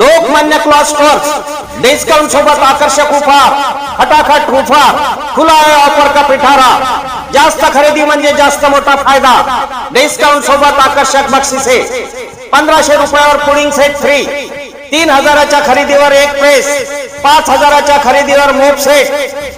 Lokmanya cloth stores discount सोबत आकर्षक उपहार खटाखट उपहार खुला आहे ऑफर का पिठारा. जास्त खरेदी म्हणजे जास्त मोठा फायदा. डिस्काउंट सोबत आकर्षक बक्षिसे. पंधराशे रुपयावर पुडिंग सेट फ्री तीन हजाराच्या खरेदीवर एक प्रेस पाच हजाराच्या खरेदीवर मोप सेट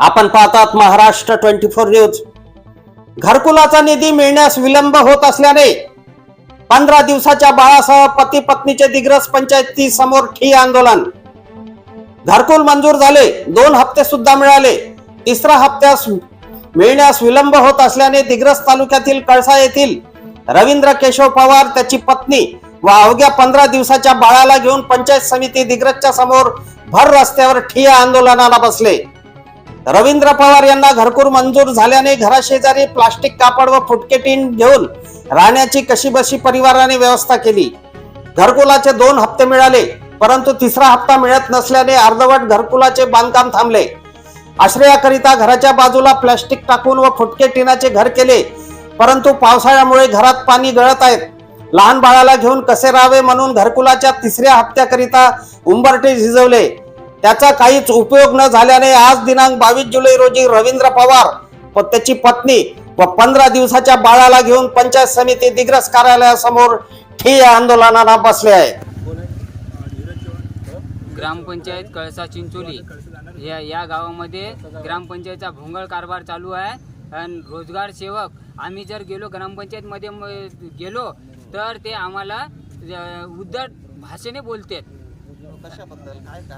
आपण पाहतात महाराष्ट्र ट्वेंटी फोर न्यूज. घरकुलाचा निधी मिळण्यास विलंब होत असल्याने पंधरा दिवसाच्या बाळासह पती पत्नीचे दिग्रस पंचायती समोर ठिय आंदोलन. घरकुल मंजूर झाले दोन हप्ते सुद्धा मिळाले. तिसरा हप्त्यास मिळण्यास विलंब होत असल्याने दिग्रस तालुक्यातील कळसा येथील रवींद्र केशव पवार त्याची पत्नी व अवघ्या पंधरा दिवसाच्या बाळाला घेऊन पंचायत समिती दिग्रसच्या समोर भर रस्त्यावर ठिय्या आंदोलनाला बसले. रवींद्र पवार यांना घरकुल मंजूर झाल्याने घराशेजारी प्लास्टिक कापड व फुटके टीन घेऊन राहण्याची कशीबशी परिवाराने व्यवस्था केली. घरकुलाचे दोन हप्ते मिळाले परंतु तिसरा हप्ता मिळत नसल्याने अर्धवट घरकुलाचे बांधकाम थांबले. आश्रयाकरिता घराच्या बाजूला प्लास्टिक टाकून व फुटके टिनाचे घर केले परंतु पावसाळ्यामुळे घरात पाणी गळत आहेत लहान बाळाला घेऊन कसे राहावे म्हणून घरकुलाच्या तिसऱ्या हप्त्याकरिता उंबरटे झिजवले. त्याचा काहीच उपयोग न झाल्याने आज दिनांक बावीस जुलै रोजी रवींद्र पवार व त्याची पत्नी व पंधरा दिवसाच्या बाळाला घेऊन पंचायत समिती दिग्रस कार्यालयासमोर ठिय्या आंदोलनाला बसले आहे. ग्रामपंचायत कळसा चिंचोली. या या गावामध्ये ग्रामपंचायतचा भोंगळ कारभार चालू आहे. आणि रोजगार सेवक आम्ही जर गेलो ग्रामपंचायतमध्ये गेलो तर ते आम्हाला उद्धट भाषेने बोलतात.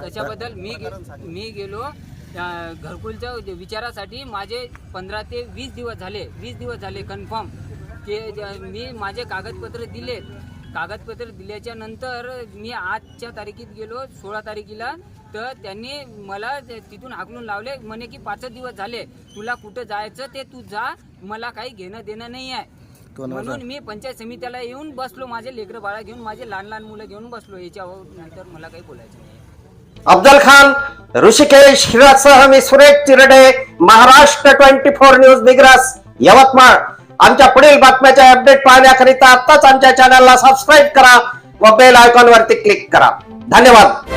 कशाबद्दल? मी गे- मी गेलो अ, घरकुलच्या विचारासाठी माझे पंधरा ते वीस दिवस झाले वीस दिवस झाले कन्फर्म ज- मी माझे कागदपत्र दिले. कागदपत्र दिल्याच्या नंतर मी आजच्या तारखेत गेलो सोळा तारखेला. तर त्यांनी मला ते- तिथून हाकलून लावले म्हणे की पाचच दिवस झाले. तुला कुठं जायचं ते तू जा मला काही घेणं देणं नाही आहे. म्हणून मी पंचायत समित्याला येऊन बसलो माझे लेकरं बाळा घेऊन माझे लहान लहान मुलं घेऊन बसलो. याच्यावर नंतर मला काही बोलायचं नाही. अफजल खान ऋषिकेश हिरासह मी Suresh Chirde Maharashtra twenty four news Digras Yavatmal. आमच्या पुढील बातम्याच्या अपडेट पाहण्याकरिता आताच आमच्या चॅनलला सबस्क्राईब करा व बेल आयकॉन वरती क्लिक करा. धन्यवाद.